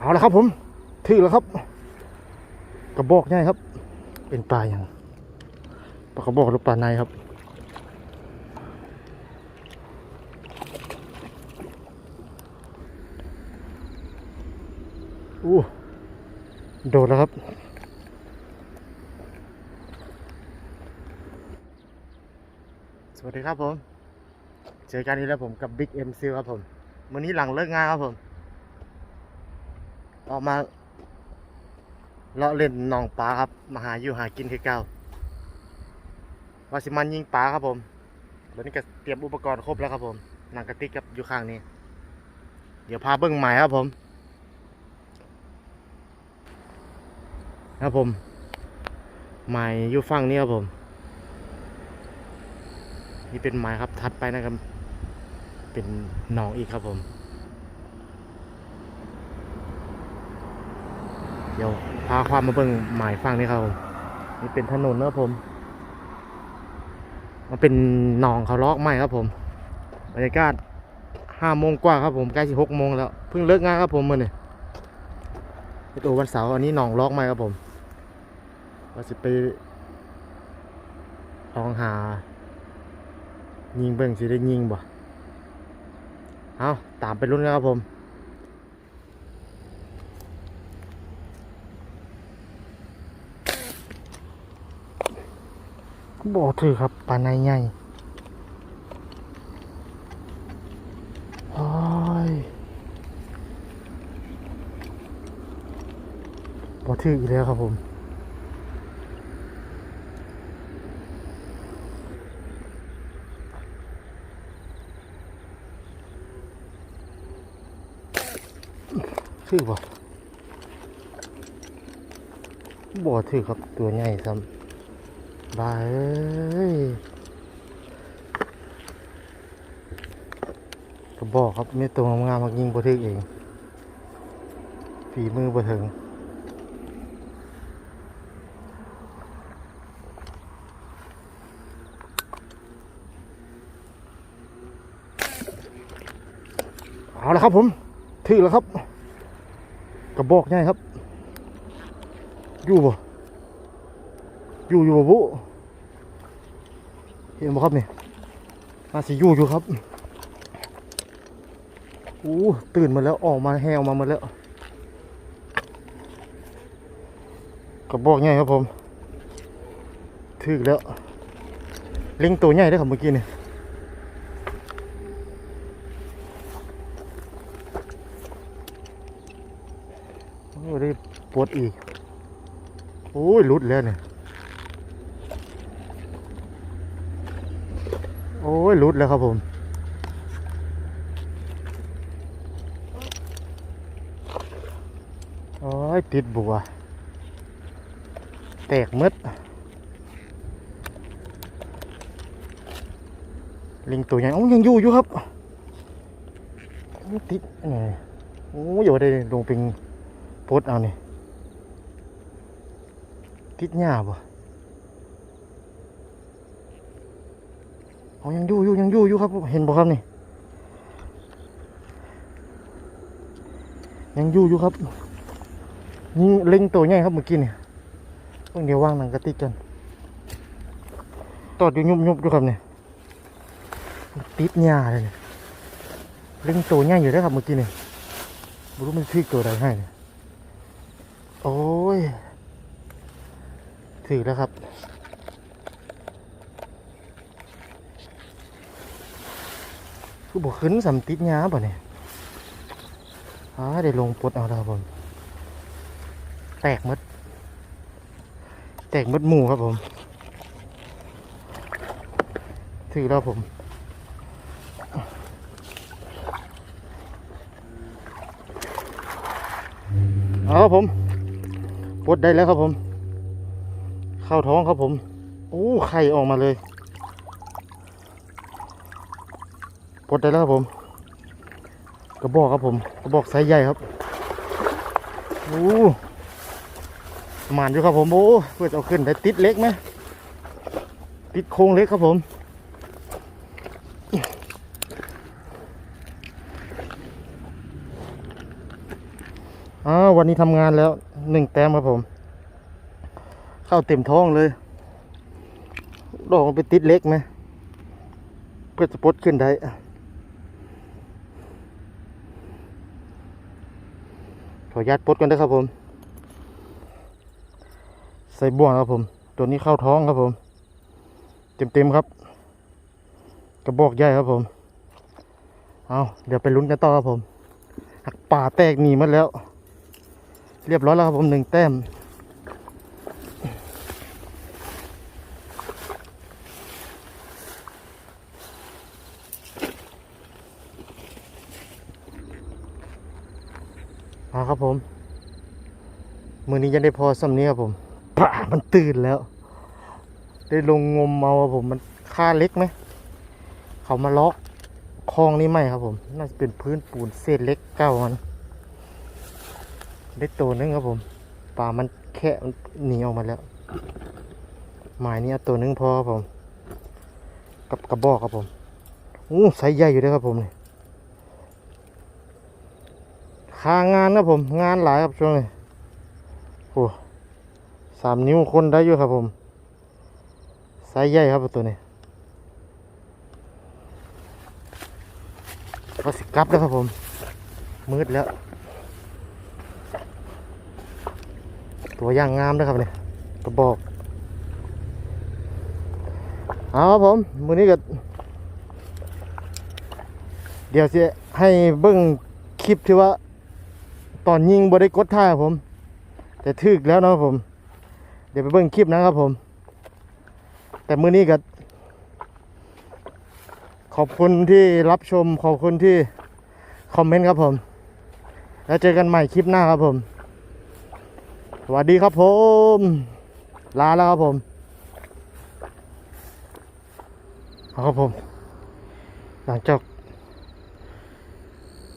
เอาละครับผม ถือแล้วครับ กระบอกใหญ่ครับ เป็นปลาอย่างปลากระบอกหรือปลาในครับอู้โดดแล้วครับ สวัสดีครับผม เจอกันอีกแล้วผมกับบิ๊กเอ็มซิลครับผมวันนี้หลังเลิกงานครับผม ออกมาเลาะเล่นหนองปลาครับ มาหาอยู่หากินคือเก่าวาสิมันยิงปลาครับผมวันนี้ก็เตรียมอุปกรณ์ครบแล้วครับผมหนังกระติกกับอยู่ข้างนี้ เดี๋ยวพาเบิ้งใหม่ครับผมครับผมใหม่อยู่ฝั่งนี้ครับผม นี่เป็นไม้ครับ ทัดไปนะครับ เป็นหนองอีกครับผม เดี๋ยวพาความมาเบิ่งหมายฟังนี่ครับผมนี่เป็นถนนนะผม มันเป็นหนองเขาลอกไม้ครับผมบรรยากาศห้าโมงกว่าครับผมใกล้สิหกโมงแล้วเพิ่งเลิกงานครับผมมื่อนี่เป็นโอวันเสาร์อันนี้หนองลอกไม้ครับผมว่าสิไปลองหา ยิงเบิ่งสิได้ยิงบ่เอาตามไปรุ่นกันครับผม บ่ถือครับปลาในใหญ่โอ้ยบ่ถืออีกแล้วครับผมถือบ่บ่ถือครับตัวใหญ่ซ้ำ บายเอ้ยก็บอกครับไม่ตัวงามมากยิงบ่ถือเองฝีมือบ่ถึงเอาละครับผมถือแล้วครับ กระบอกใหญ่ครับ อยู่บ่ อยู่อยู่บ่บุเห็นบ่ครับนี่น่าสิอยู่อยู่ครับอู้ตื่นมาแล้วออกมาแหวมาหมดแล้วกระบอกใหญ่ครับผมถึกแล้วเลิงตัวใหญ่ด้อครับเมื่อกี้นี่โอ้ได้ปวดอีกโอ้ยลุดแล้วเนี่ย อ้ยหลุดแล้วครับผมโอ้ยติดบัว แตกมืดลิงตัวใหญ่โอ้ยังอยู่อยู่ครับโอ้ติดนี่โอ้ยอยู่ได้ลงเป็นโพดเอานี่ติดหญ้าบ่ อยังอยู่อยู่ยังอยู่อยู่ครับ เห็นบ่ครับนี่ ยังอยู่อยู่ครับ นี่เล็งตัวใหญ่ครับเมื่อกี้นี่เพิ่งเดี๋ยววางหนังกระติกกันตอดอยู่ยุบยุบอยู่ครับนี่ติดหญ้าเลยนี่เล็งตัวใหญ่อยู่แล้วครับเมื่อกี้นี่ไม่รู้มันพลิกตัวใดให้นี่โอ้ยถือแล้วครับ คือบอกขึ้นสำติดหญ้าป่ะเนี่ยอ่าได้ลงปดเอาแล้วผมแตกมด แตกมดหมู่ครับผม ถือแล้วผมเอาครับผมปดได้แล้วครับผม เข้าท้องครับผม โอ้ไข่ออกมาเลย ปลดได้แล้วครับผม กระบอกครับผม กระบอกไซส์ใหญ่ครับโอ้หมานอยู่ครับผมโอ้เพื่อจะเอาขึ้นได้ติดเล็กไหมติดโครงเล็กครับผมออ้าววันนี้ทำงานแล้วหนึ่งแต้มครับผม เข้าเต็มท้องเลยดอกมันไปติดเล็กไหมเพื่อจะปลดขึ้นได้ ออนุญาตปดกันด้วยครับผม ใส่บ่วงครับผม ตัวนี้เข้าท้องครับผม เต็มๆครับ กระบอกใหญ่ครับผม เอาเดี๋ยวไปลุ้นกันต่อครับผมหักป่าแตกหนีมาแล้ว เรียบร้อยแล้วครับผมหนึ่งแต้ม ครับผม มือนี้ยังได้พอสำนี้ครับผมป่ามันตื่นแล้ว ได้ลงงมเมาครับผม มันค่าเล็กไหม เขามาล็อกคลองนี้ไหมครับผม น่าจะเป็นพื้นปูนเศษเล็กเก้ามัน ได้ตัวหนึงครับผม ป่ามันแค่มันหนีออกมาแล้ว หมายนี้ตัวหนึงพอครับผม กับกระบอกครับผม อู้ไซส์ใหญ่อยู่ด้วยครับผมนี่ คางานนะผม งานหลายครับช่วงนี้โอ้สามนิ้วคนได้อยู่ครับผมไซส์ใหญ่ครับตัวนี้ก็สิกลับแล้วครับผม มืดแล้ว ตัวย่างงามนะครับเนี่ยกระบอกเอาครับผมมือนี้ก็เดี๋ยวจะให้เบิ้งคลิปที่ว่า ตอนยิงบได้กดท่าครับผม แต่ทึกแล้วนะครับผม เดี๋ยวไปเบิ้งคลิปนะครับผม แต่มือนี้ก็ขอบคุณที่รับชมขอบคุณที่คอมเมนต์ครับผม แล้วเจอกันใหม่คลิปหน้าครับผม สวัสดีครับผม ลาแล้วครับผมเอาครับผม หลังจาก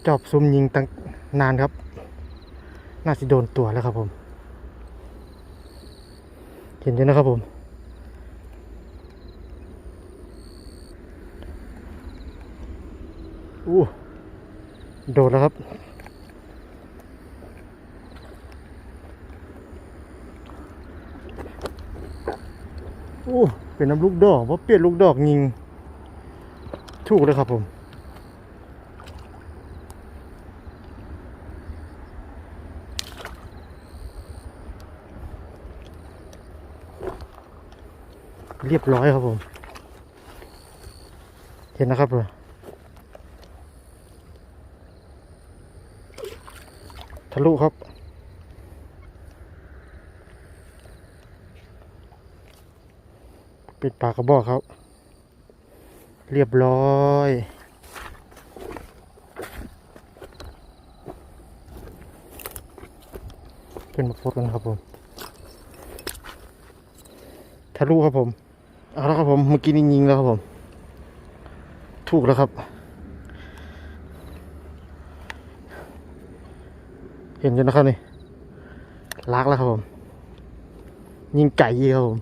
จอบซุ่มยิงตั้งนานครับ น่าจะโดนตัวแล้วครับผม เห็นอยู่นะครับผม อู้โดดแล้วครับ อู้เป็นน้ำลูกดอกเพราะเปลี่ยนลูกดอกยิง ถูกเลยครับผม เรียบร้อยครับผม เห็นนะครับเลยทะลุครับ ปิดปากกระบอกครับ เรียบร้อยเป็นมาโพสกันครับผมทะลุครับผม เอาแล้วครับผมเมื่อกี้นี่ยิงแล้วครับผม ถูกแล้วครับ เห็นยู่นะครับนี่ลากแล้วครับผม ยิงไก่ครับผม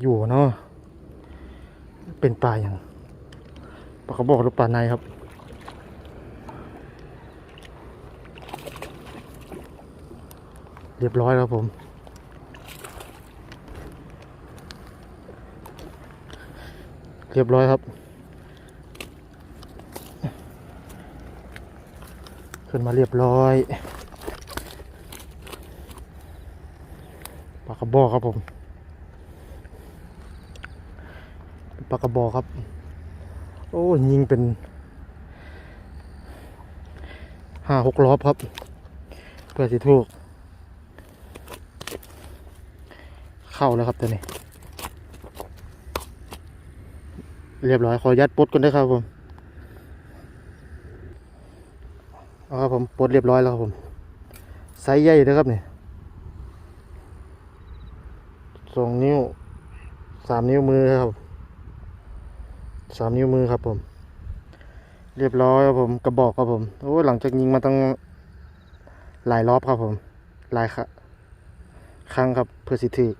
อยู่เนาะเป็นปลาอย่างปลากระบอกหรือปลาในครับ เรียบร้อยแล้วผม เรียบร้อยครับ ขึ้นมาเรียบร้อยปลากระบอกครับผมปลากระบอกครับ โอ้ยิงเป็นห้าหกรอบครับ เพื่อสิถูก เข้าแล้วครับตัวนี้ เรียบร้อยขอยัดปลดกันได้ครับผมเอาครับผมปลดเรียบร้อยแล้วครับผมไซส์ใหญ่นะครับเนี่ยสองนิ้วสามนิ้วมือครับสามนิ้วมือครับผม เรียบร้อยครับผมกระบอกครับผมโอ้หลังจากยิงมาตั้งหลายรอบครับผมหลายครั้งครับเพื่อสิถือ